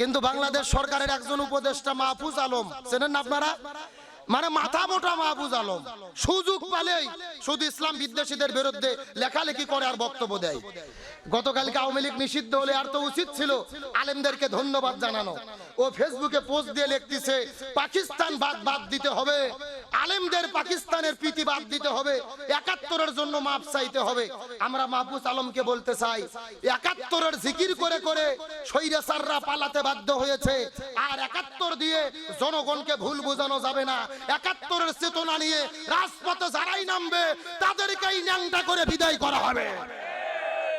কিন্তু বাংলাদেশ সরকারের একজন উপদেষ্টা মাহফুজ আলম, চেনেন আপনারা? মানে মাথা মোটা মাহফুজ আলম। সুযোগ পালেই শুধু ইসলাম বিদ্বেষীদের বিরুদ্ধে লেখালেখি করে আর বক্তব্য দেয়। গতকালকে আওয়ামী লীগ নিষিদ্ধ হলে আর তো উচিত ছিল আলেমদেরকে ধন্যবাদ জানানো। ও ফেসবুকে পোস্ট দিয়ে লিখতেছে, পাকিস্তান বাদ বাদ দিতে হবে। আলেমদের পাকিস্তানের প্রীতি বাদ দিতে হবে। একাত্তরের জন্য মাপ চাইতে হবে। আমরা মাহফুজ আলমকে বলতে চাই, একাত্তরের জিকির করে করে সৈরাসাররা পালাতে বাধ্য হয়েছে। আর একাত্তর দিয়ে জনগণকে ভুল বোঝানো যাবে না। একাত্তরের চেতনা নিয়ে রাজপথে যারাই নামবে, তাদেরকেই ন্যাংটা করে বিদায় করা হবে।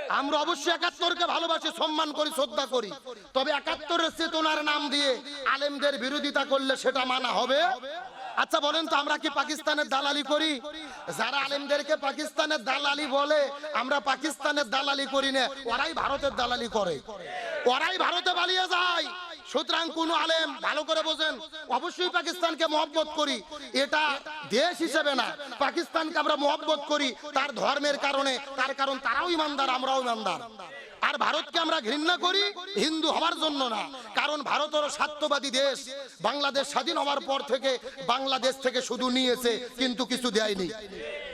আমরা অবশ্যই একাত্তরকে ভালোবাসি, সম্মান করি, শ্রদ্ধা করি। তবে একাত্তরের চেতনার নাম দিয়ে আলেমদের বিরোধিতা করলে সেটা মানা হবে। আচ্ছা বলেন তো আমরা কি পাকিস্তানের দালালি করি? যারা আলেমদেরকে পাকিস্তানের দালালি বলে, আমরা পাকিস্তানের দালালি করি না, ওরাই ভারতের দালালি করে। ওরাই ভারতে পালিয়ে যায়। সুতরাং কোন আলেম ভালো করে বোঝেন, অবশ্যই পাকিস্তানকে মহব্বত করি। এটা দেশ হিসেবে না, পাকিস্তানকে আমরা মহব্বত করি তার ধর্মের কারণে, তার কারণ তারাও ইমানদার, আমরাও ইমানদার। আর ভারতকে আমরা ঘৃণা করি, হিন্দু হওয়ার জন্য না, কারণ ভারত হলো স্বার্থবাদী দেশ। বাংলাদেশ স্বাধীন হওয়ার পর থেকে বাংলাদেশ থেকে শুধু নিয়েছে, কিন্তু কিছু দেয়নি।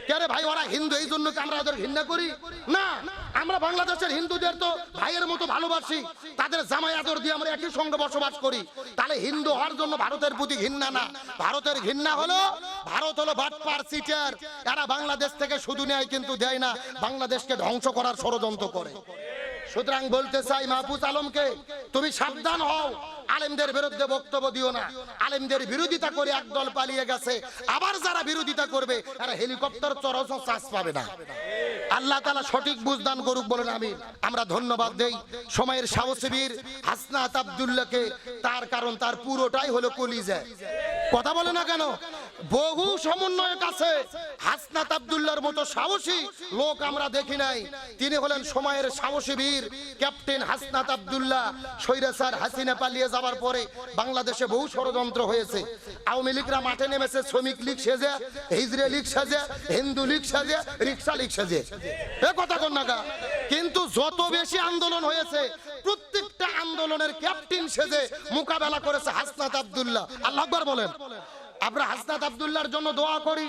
কেরে ভাই, ওরা হিন্দু, এই জন্য আমরা ওদের ঘৃণা করি? না, আমরা বাংলাদেশের হিন্দুদের তো ভাইয়ের মতো ভালোবাসি। তাদের জামাই আদর দিয়ে আমরা একই সঙ্গে বসবাস করি। তাহলে হিন্দু হওয়ার জন্য ভারতের প্রতি ঘৃণা না। ভারতের ঘৃণা হলো, ভারত হলো বাটপার সিটার। এরা বাংলাদেশ থেকে শুধু নেয় কিন্তু দেয় না। বাংলাদেশকে ধ্বংস করার ষড়যন্ত্র করে। সুতরাং বলতে চাই মাহফুজ আলমকে, তুমি সাবধান হও। আলেমদের বিরুদ্ধে বক্তব্য দিও না। আলেমদের বিরোধিতা করে একদল পালিয়ে গেছে। আবার যারা বিরোধিতা করবে, তারা হেলিকপ্টার চরস চাষ পাবে না। আল্লাহ তালা সঠিক বুঝদান করুক বলেন আমি আমরা ধন্যবাদ দেই সময়ের সাহসীবীর হাসনাত আবদুল্লাহকে। তার কারণ তার পুরোটাই হলো কলিজা। কথা বলে না কেন? বহু সমন্বয়ক আছে। হাসনাত আবদুল্লাহর মতো সাহসী লোক আমরা দেখি নাই। তিনি হলেন সময়ের সাহসী বীর, ক্যাপ্টেন হাসনাত আবদুল্লাহ। সৈরাসার হাসিনা পালিয়ে যাওয়ার পরে বাংলাদেশে বহু ষড়যন্ত্র হয়েছে। আওয়ামী লীগরা মাঠে নেমেছে, শ্রমিক লীগ সেজে হিজরে লীগ সাজে, হিন্দু লীগ সাজে, রিক্সা লীগ সাজে। এ কথা কন না কিন্তু যত বেশি আন্দোলন হয়েছে, প্রত্যেকটা আন্দোলনের ক্যাপ্টেন সেজে মোকাবেলা করেছে হাসনাত আবদুল্লাহ। আল্লাহ আকবার বলেন। আমরা হাসনাত আবদুল্লাহর জন্য দোয়া করি।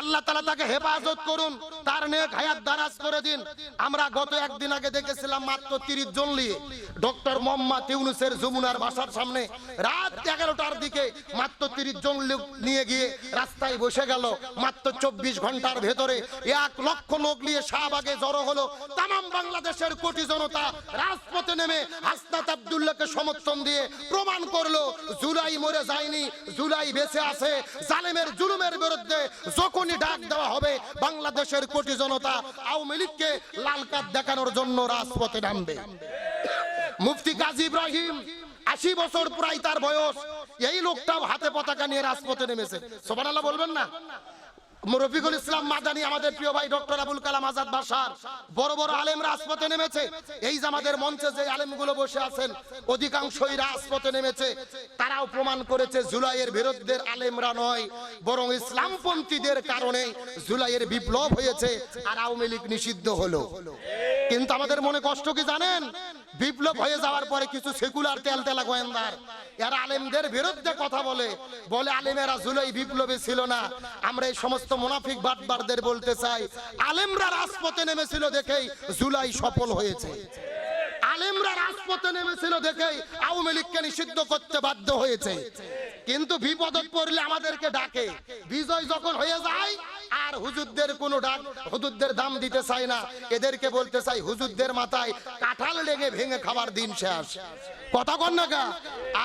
আল্লাহ তালা তাকে হেফাজত করুন, তার নেক হায়াত দারাজ করে দিন। আমরা গত একদিন আগে দেখেছিলাম মাত্র তিরিশ জন নিয়ে ডক্টর মোহাম্মদ ইউনুসের যমুনার বাসার সামনে রাত এগারোটার দিকে মাত্র তিরিশ জন লোক নিয়ে গিয়ে রাস্তায় বসে গেল। মাত্র চব্বিশ ঘণ্টার ভেতরে এক লক্ষ লোক নিয়ে শাহবাগে জড়ো হলো। তাম বাংলাদেশের কোটি জনতা রাজপথে নেমে হাসনাত আবদুল্লাহকে সমর্থন দিয়ে প্রমাণ করল, জুলাই মরে যায়নি, জুলাই বেঁচে আছে। জালেমের জুলুমের বিরুদ্ধে যখনই ডাক দেওয়া হবে, বাংলাদেশের কোটি জনতা আওয়ামী লীগকে লাল কার্ড দেখানোর জন্য রাজপথে নামবে। মুফতি কাজী ইব্রাহিম, আশি বছর প্রায় তার বয়স, এই লোকটাও হাতে পতাকা নিয়ে রাজপথে নেমেছে। সোবান বলবেন না? রফিকুল ইসলাম মাদানি, আমাদের প্রিয় ভাই ডক্টর আবুল কালাম আজাদ বাসার। বড় বড় আলেম রাজপথে নেমেছে। এই যে আমাদের মঞ্চে যে আলেমগুলো বসে আছেন, অধিকাংশই রাজপথে নেমেছে। তারাও প্রমাণ করেছে জুলাইয়ের বিরুদ্ধে আলেমরা নয়, বরং ইসলামপন্থীদের কারণে জুলাইয়ের বিপ্লব হয়েছে আর আওয়ামী লীগ নিষিদ্ধ হলো। কিন্তু আমাদের মনে কষ্ট কি জানেন? বিপ্লব হয়ে যাওয়ার পরে কিছু সেকুলার তেল তেলা গোয়েন্দার। এরা আলেমদের বিরুদ্ধে কথা বলে বলে আলেমেরা জুলাই বিপ্লবে ছিল না। আমরা এই সমস্ত মুনাফিক বাটবারদের বলতে চাই আলেমরা রাজপথে নেমেছিল দেখেই জুলাই সফল হয়েছে। আলেমরা রাজপথে নেমেছিল দেখেই আওয়ামী লীগকে নিষিদ্ধ করতে বাধ্য হয়েছে। কিন্তু বিপদত পড়লে আমাদেরকে ডাকে। বিজয় যখন হয়ে যায়, আর হুজুরদের কোনো ডাক হুজুরদের দাম দিতে চাই না। এদেরকে বলতে চাই, হুজুরদের মাথায় কাঁঠাল লেগে ভেঙে খাবার দিন শেষ। কথা কন না গা?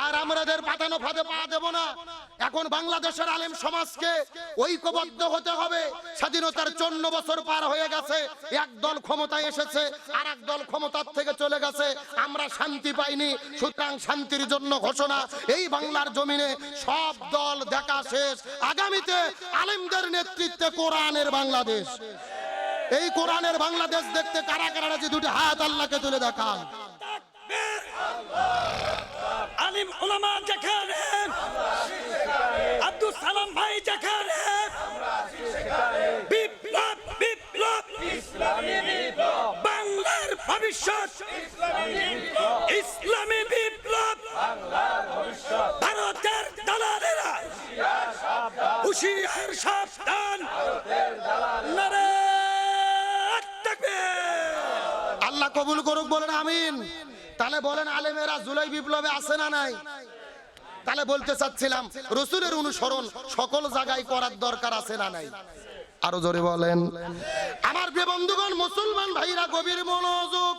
আর আমাদের পাতানো ফাঁদে পা দেব না। এখন বাংলাদেশের আলেম সমাজকে ঐক্যবদ্ধ হতে হবে। স্বাধীনতার চন্ন বছর পার হয়ে গেছে। এক দল ক্ষমতায় এসেছে, আর এক দল ক্ষমতার থেকে চলে গেছে। আমরা শান্তি পাইনি, সুতরাং শান্তির জন্য ঘোষণা। এই বাংলার জমিনে সব দল দেখা শেষ। আগামীতে আলিমদের নেতৃত্বে কোরআনের বাংলাদেশ। এই কোরআনের বাংলাদেশ দেখতে কারা কারা রাজি দুটি হাত আল্লাহকে তুলে দেখান। আলিম ওলামা যেখানে আব্দুল সালাম ভাই যেখানে বিপ্লব বিপ্লব বাংলার ভবিষ্যৎ ইসলামী বিপ্লব হুশিয়ার সাবধান নারে তাকবীর আল্লাহ কবুল করুক বলেন আমিন তাহলে বলেন আলেমেরা জুলাই বিপ্লবে আছে না নাই? তাহলে বলতে চাচ্ছিলাম, রসুলের অনুসরণ সকল জায়গায় করার দরকার আছে না নাই? আরও জোরে বলেন। আমার বন্ধুগণ, মুসলমান ভাইরা, গভীর মনোযোগ।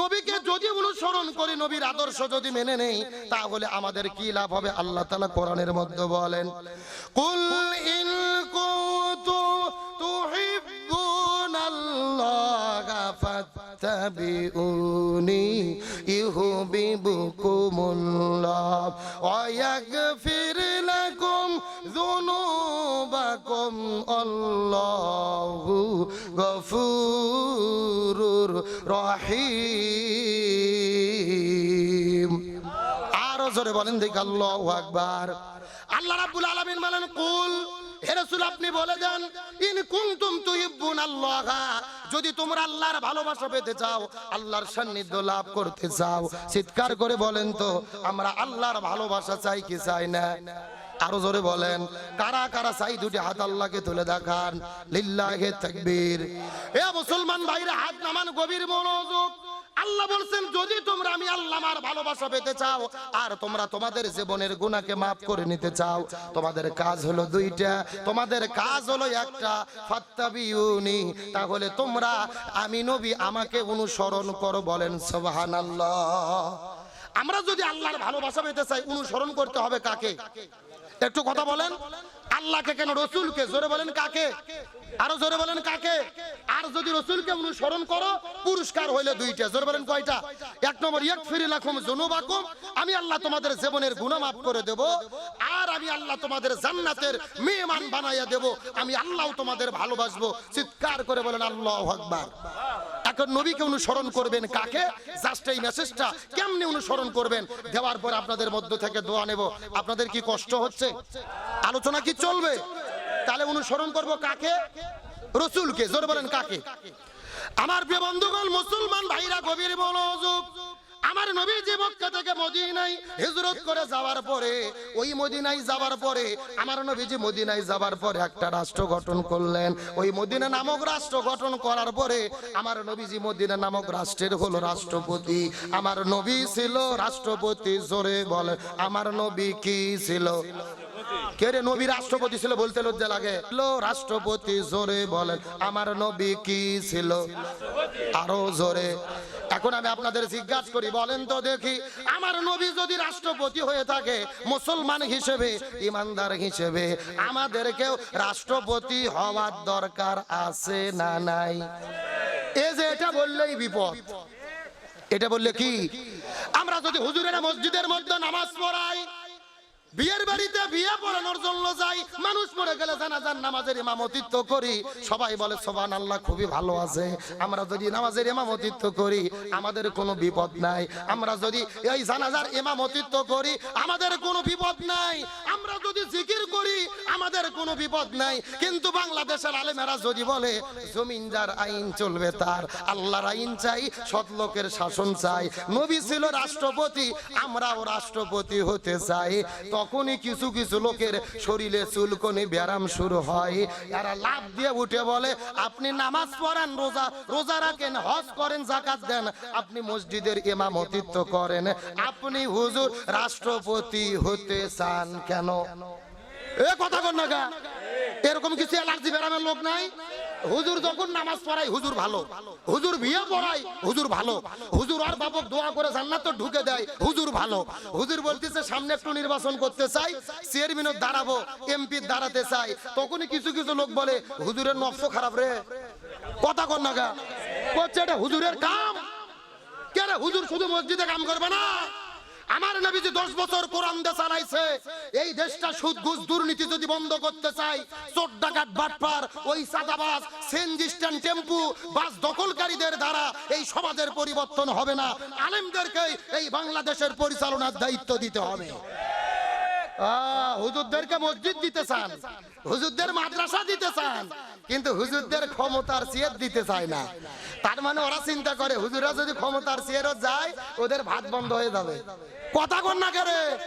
নবীকে যদি অনুসরণ করি, নবীর আদর্শ যদি মেনে নেই, তাহলে আমাদের কি লাভ হবে? আল্লাহ তাআলা কোরআনের মধ্যে বলেন, কুল ইন ফাত্তাবিউনি ইউহিব্বুকুমুল্লাহ ওয়া ইয়াগফির লাকুম যুনুবাকুম আল্লাহু গফুরুর রহিম আরও জোরে বলেন দেখি, আল্লাহু আকবার। আল্লাহ রাব্বুল আলামিন বলেন, কুল, হে রাসূল, আপনি বলে দেন, ইন কুনতুম তুহিব্বুন আল্লাহ যদি তোমরা আল্লাহর ভালোবাসা পেতে চাও, আল্লাহর সান্নিধ্য লাভ করতে চাও, চিৎকার করে বলেন তো, আমরা আল্লাহর ভালোবাসা চাই কি চাই না? আরও জোরে বলেন, কারা কারা চাই দুটি হাত আল্লাহকে তুলে দেখান? লিল্লাহে তাকবীর। এ মুসলমান ভাইরা, হাত নামান গভীর মনোযোগ। আল্লাহ বলছেন, যদি তোমরা আমি আল্লাহ আমার ভালোবাসা পেতে চাও, আর তোমরা তোমাদের জীবনের গুণাকে মাফ করে নিতে চাও, তোমাদের কাজ হলো দুইটা। তোমাদের কাজ হলো একটা, ফাত্তাবিউনি। তাহলে তোমরা আমি নবী, আমাকে অনুসরণ করো বলেন, সুবহানাল্লাহ। আমরা যদি আল্লাহর ভালোবাসা পেতে চাই, অনুসরণ করতে হবে কাকে? একটু কথা বলেন। আল্লাহকে কেন রসুলকে? জোরে বলেন কাকে? আরও জোরে বলেন কাকে? আর যদি রসুলকে অনুসরণ করো, পুরস্কার হইলে দুইটা। জোরে বলেন কয়টা? এক নম্বর এক ফিরি লাখুম জনুবাকুম আমি আল্লাহ তোমাদের জীবনের গুণা মাফ করে দেব, আর আমি আল্লাহ তোমাদের জান্নাতের মেহমান বানাইয়া দেব, আমি আল্লাহ তোমাদের ভালোবাসবো। চিৎকার করে বলেন আল্লাহ আকবার। এখন নবীকে অনুসরণ করবেন কাকে? জাস্ট এই মেসেজটা কেমনি অনুসরণ করবেন? দেওয়ার পর আপনাদের মধ্য থেকে দোয়া নেব। আপনাদের কি কষ্ট হচ্ছে? আলোচনা কি চলবে? তাহলে অনুসরণ করব কাকে? রসুলকে। জোর বলেন কাকে? আমার প্রিয় বন্ধুগণ, মুসলমান ভাইরা, গভীর মনোযোগ আমার নবী যে মক্কা থেকে মদিনায় হিজরত করে যাওয়ার পরে, ওই মদিনায় যাওয়ার পরে, আমার নবী যে মদিনায় যাওয়ার পরে একটা রাষ্ট্র গঠন করলেন। ওই মদিনা নামক রাষ্ট্র গঠন করার পরে, আমার নবীজি মদিনা নামক রাষ্ট্রের হলো রাষ্ট্রপতি। আমার নবী ছিল রাষ্ট্রপতি, জোরে বলে, আমার নবী কি ছিল? কে রে নবী রাষ্ট্রপতি ছিল বলতে লজ্জা লাগে? রাষ্ট্রপতি জোরে বলেন, আমার নবী কি ছিল? আরও জোরে। এখন আমি আপনাদের জিজ্ঞাসা করি, বলেন তো দেখি, আমার নবী যদি রাষ্ট্রপতি হয়ে থাকে, মুসলমান হিসেবে, ইমানদার হিসেবে আমাদেরকেও রাষ্ট্রপতি হওয়ার দরকার আছে না নাই? এ যে এটা বললেই বিপদ। এটা বললে কি? আমরা যদি হুজুরেরা মসজিদের মধ্যে নামাজ পড়াই বিয়ের বাড়িতে বিয়ে পড়ানোর জন্য যাই, মানুষ মরে গেলে জানাজার নামাজের ইমামতিত্ব করি। সবাই বলে সোবান আল্লাহ খুবই ভালো আছে। আমরা যদি নামাজের ইমামতিত্ব করি, আমাদের কোনো বিপদ নাই। আমরা যদি এই জানাজার ইমামতিত্ব করি, আমাদের কোনো বিপদ নাই। আমরা যদি জিকির করি, আমাদের কোনো বিপদ নাই। কিন্তু বাংলাদেশের আলেমেরা যদি বলে, জমিনদার আইন চলবে তার। আল্লাহর আইন চাই, সৎ লোকের শাসন চাই। নবী ছিল রাষ্ট্রপতি, আমরাও রাষ্ট্রপতি হতে চাই। তখনই কিছু কিছু লোকের শরীরে চুলকনি ব্যায়াম শুরু হয়। এরা লাভ দিয়ে উঠে বলে, আপনি নামাজ পড়েন, রোজা রোজা রাখেন, হজ করেন জাকাত দেন। আপনি মসজিদের ইমামতিত্ব করেন। আপনি হুজুর, রাষ্ট্রপতি হতে চান কেন? এ কথা কর না। এরকম কিছু অ্যালার্জি বেরামের লোক নাই? হুজুর যখন নামাজ পড়াই হুজুর ভালো। হুজুর বিয়ে পড়াই হুজুর ভালো। হুজুর আর বাবক দোয়া করে জান্নাত ঢুকে দেয়, হুজুর ভালো। হুজুর বলতেছে, সামনে একটু নির্বাচন করতে চাই চেয়ারম্যানের দাঁড়াবো, এমপি দাঁড়াতে চাই। তখনই কিছু কিছু লোক বলে, হুজুরের নফস খারাপ রে। কথা কর না করছে এটা হুজুরের কাম। কে রে, হুজুর শুধু মসজিদে কাম করবে না? আমার নবী যে দশ বছর কোরআন দে চালাইছে। এই দেশটা সুদ, ঘুষ, দুর্নীতি যদি বন্ধ করতে চাই, চোর, ডাকাত, বাটপার, ওই সাদাবাস সেনজি স্ট্যান্ড টেম্পু, বাস দখলকারীদের দ্বারা এই সমাজের পরিবর্তন হবে না। আলেমদেরকে এই বাংলাদেশের পরিচালনার দায়িত্ব দিতে হবে। মানে ভাত বন্ধ হয়ে যাবে। কথা করে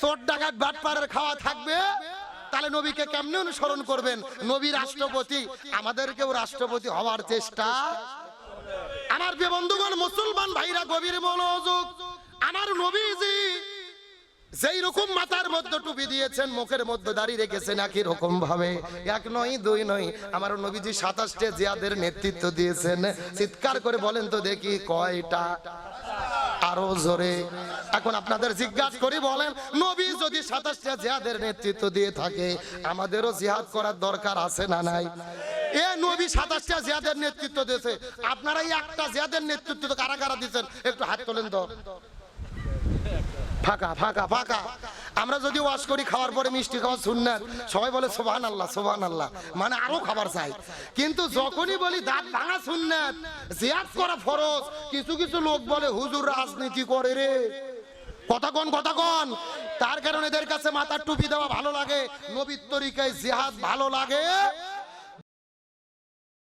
চোর খাওয়া থাকবে। তাহলে নবীকে কেমনে অনুসরণ করবেন? নবী রাষ্ট্রপতি, আমাদেরকেও রাষ্ট্রপতি হওয়ার চেষ্টা। আমার বন্ধুগণ, মুসলমান ভাইরা, গভীর মনোযোগ। আমার নবীজি যেই রকম মাথার মধ্যে টুপি দিয়েছেন, মুখের মধ্যে দাঁড়িয়ে রেখেছেন একই রকম ভাবে। এক নয়, দুই নয়, আমার নবীজি সাতাশটে জিয়াদের নেতৃত্ব দিয়েছেন। চিৎকার করে বলেন তো দেখি কয়টা? আরও জোরে। এখন আপনাদের জিজ্ঞাসা করি, বলেন, নবী যদি সাতাশটা জিহাদের নেতৃত্ব দিয়ে থাকে, আমাদেরও জিহাদ করার দরকার আছে না নাই? এ নবী সাতাশটা জিহাদের নেতৃত্ব দিয়েছে, আপনারা একটা জিহাদের নেতৃত্ব কারা কারা দিচ্ছেন একটু হাত তোলেন তো। ফাঁকা ফাঁকা ফাঁকা। আমরা যদি ওয়াশ করি, খাওয়ার পরে মিষ্টি খাওয়া শুনলেন সবাই বলে সোভান আল্লাহ সোভান আল্লাহ মানে আরও খাবার চাই। কিন্তু যখনই বলি, দাঁত ভাঙা শুনলেন জিয়াদ করা ফরজ, কিছু কিছু লোক বলে, হুজুর রাজনীতি করে রে। কথা কন কথা কন। তার কারণে এদের কাছে মাথার টুপি দেওয়া ভালো লাগে। নবীর তরিকায় জিহাদ ভালো লাগে।